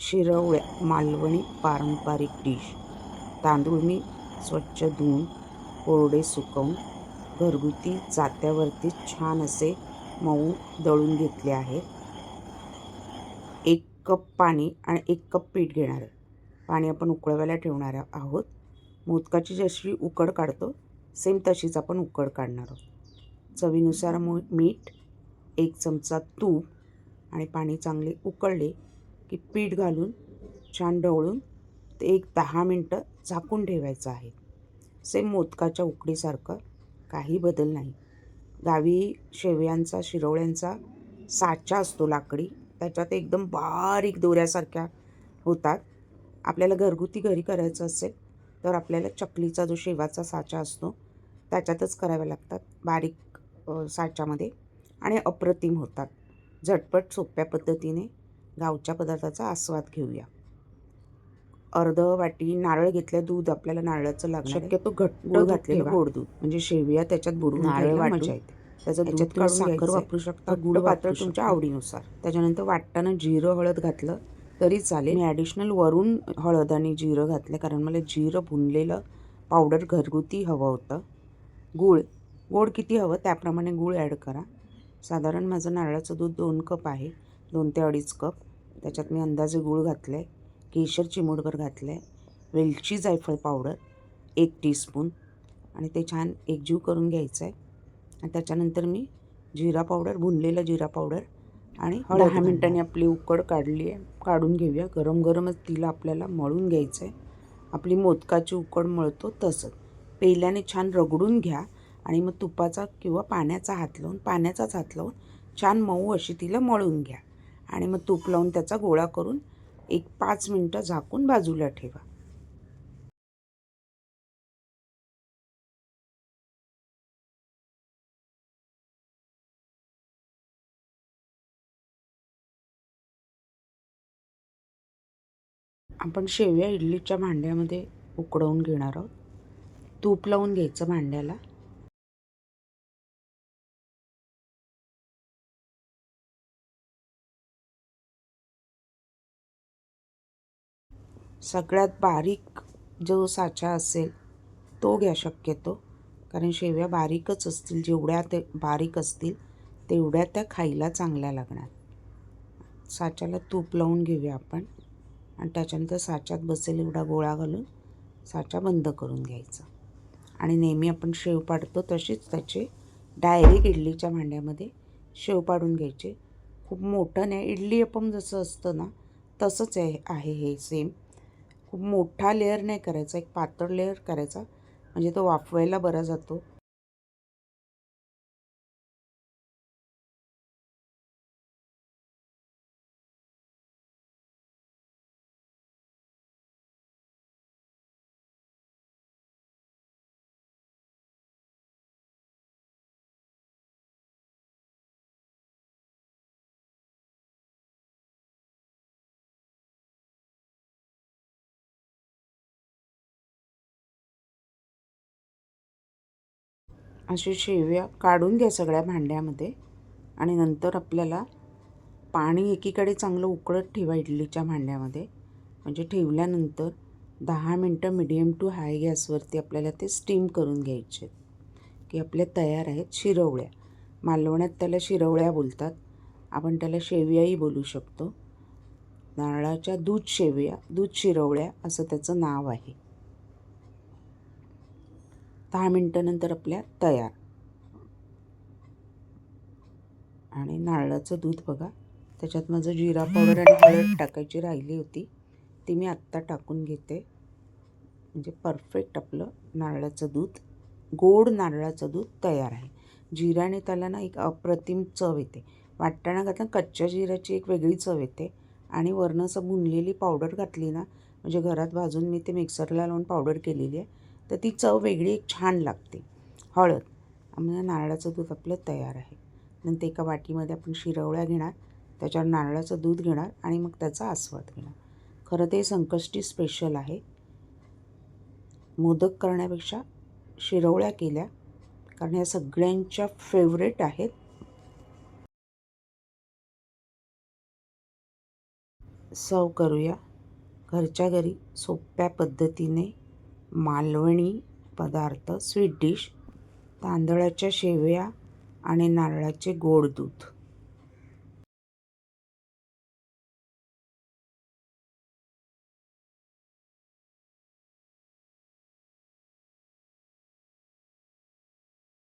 शिरवळ्या मालवणी पारंपरिक डिश. तांदूळ मी स्वच्छ धुवून कोरडे सुकवून घरगुती जात्यावरती छान असे मऊ दळून घेतले आहे. एक कप पाणी आणि एक कप पीठ घेणार आहे. पाणी आपण उकळवायला ठेवणार आहोत. मोदकाची जशी उकड काढतो सेम तशीच आपण उकड काढणार आहोत. चवीनुसार मो मीठ एक चमचा तूप आणि पाणी चांगले उकळले की पीठ घालून छान ढवळून ते एक दहा मिनटं झाकून ठेवायचं आहे. सेम मोदकाच्या उकडीसारखं काही बदल नाही. गावी शेवयांचा शिरवळ्यांचा साचा असतो लाकडी त्याच्यात एकदम बारीक दोऱ्यासारख्या होतात. आपल्याला घरगुती घरी करायचं असेल तर आपल्याला चकलीचा जो शेवाचा साचा असतो त्याच्यातच कराव्या लागतात. बारीक साच्यामध्ये आणि अप्रतिम होतात. झटपट सोप्या पद्धतीने गावच्या पदार्थाचा आस्वाद घेऊया. अर्ध वाटी नारळ घेतल्या दूध आपल्याला नारळाचं आहे. शक्यतो घट्ट दूध घातलेलं. गोड दूध म्हणजे शेवया त्याच्यात बुडवून नारळ येते. त्याचं त्याच्यात साखर वापरू शकता. गुड गुळ पातळ वापरू तुमच्या. आवडीनुसार. त्याच्यानंतर वाटताना जिरं हळद घातलं तरी चालेल. मी ॲडिशनल वरून हळद आणि जिरं घातलं कारण मला जिरं भुनलेलं पावडर घरगुती हवं होतं. गूळ. गोड किती हवं त्याप्रमाणे गूळ ॲड करा. साधारण माझं नारळाचं दूध दोन कप आहे. दोन ते अडीच कप. त्याच्यात मी अंदाजे गूळ घातलं आहे केशर चिमूटभर घातलं आहे वेलची जायफळ पावडर एक टीस्पून आणि ते छान एकजीव करून घ्यायचं आहे आणि त्याच्यानंतर मी जिरा पावडर भुनलेला जिरा पावडर आणि दहा मिनिटांनी. आपली उकड काढली आहे काढून घेऊया. गरम गरमच तिला आपल्याला मळून घ्यायचं आहे आपली मोदकाची उकड मळतो तसंच. पेल्याने छान रगडून घ्या आणि मग तुपाचा किंवा पाण्याचा हात लावून पाण्याचाच हात लावून छान मऊ अशी तिला मळून घ्या. आणि मग तूप लावून त्याचा गोळा करून एक पाच मिनटं झाकून बाजूला ठेवा. आपण शेवया इडलीच्या भांड्यामध्ये उकडवून घेणार आहोत. तूप लावून घ्यायचं भांड्याला. सगळ्यात बारीक जो साचा असेल तो घ्या शक्यतो. कारण शेव्या बारीकच असतील जेवढ्या ते बारीक असतील तेवढ्या त्या खायला चांगल्या लागणार. साच्याला तूप लावून घेऊया आपण. आणि त्याच्यानंतर साच्यात बसेल एवढा गोळा घालून साचा बंद करून घ्यायचा. आणि नेहमी आपण शेव पाडतो तशीच त्याचे डायरेक्ट इडलीच्या भांड्यामध्ये शेव पाडून घ्यायचे. खूप मोठं नाही इडली अपम जसं असतं ना तसंच आहे आहे हे सेम खूप मोठा लेअर नाही करायचा एक पातळ लेअर करायचा. म्हणजे तो वाफवायला बरा जातो. अशी शेवया काढून घ्या सगळ्या भांड्यामध्ये आणि नंतर आपल्याला पाणी एकीकडे चांगलं उकळत ठेवा इडलीच्या भांड्यामध्ये. म्हणजे ठेवल्यानंतर दहा मिनटं मिडियम टू हाय गॅसवरती आपल्याला ते स्टीम करून घ्यायचे. की आपल्या तयार आहेत शिरवळ्या. मालवण्यात त्याला शिरवळ्या बोलतात. आपण त्याला शेवयाही बोलू शकतो. नारळाच्या दूध शेवया दूध शिरवळ्या असं त्याचं नाव आहे. दहा मिनटानंतर आपल्या तयार. आणि नारळाचं दूध बघा. त्याच्यात माझं जिरा पावडर आणि हळद टाकायची राहिली होती. ती मी आत्ता टाकून घेते. म्हणजे परफेक्ट आपलं नारळाचं दूध गोड नारळाचं दूध तयार आहे. जिऱ्याने त्याला ना एक अप्रतिम चव येते. वाटताना घातलं कच्च्या जिऱ्याची एक वेगळी चव येते. आणि वरनं असं भुनलेली पावडर घातली ना म्हणजे घरात भाजून मी ते मिक्सरला लावून पावडर केलेली आहे. तर ती चव वेगळी एक छान लागते. हळद. म्हणजे नारळाचं दूध आपलं तयार आहे. नंतर एका वाटीमध्ये आपण शिरवळ्या घेणार त्याच्यावर नारळाचं दूध घेणार आणि मग त्याचा आस्वाद घेणार. खरं ते संकष्टी स्पेशल आहे. मोदक करण्यापेक्षा शिरवळ्या केल्या कारण ह्या सगळ्यांच्या फेवरेट आहेत. सर्व करूया. घरच्या घरी सोप्या पद्धतीने मालवणी पदार्थ स्वीट डिश तांदळाच्या शेवया आणि नारळाचे गोड दूध.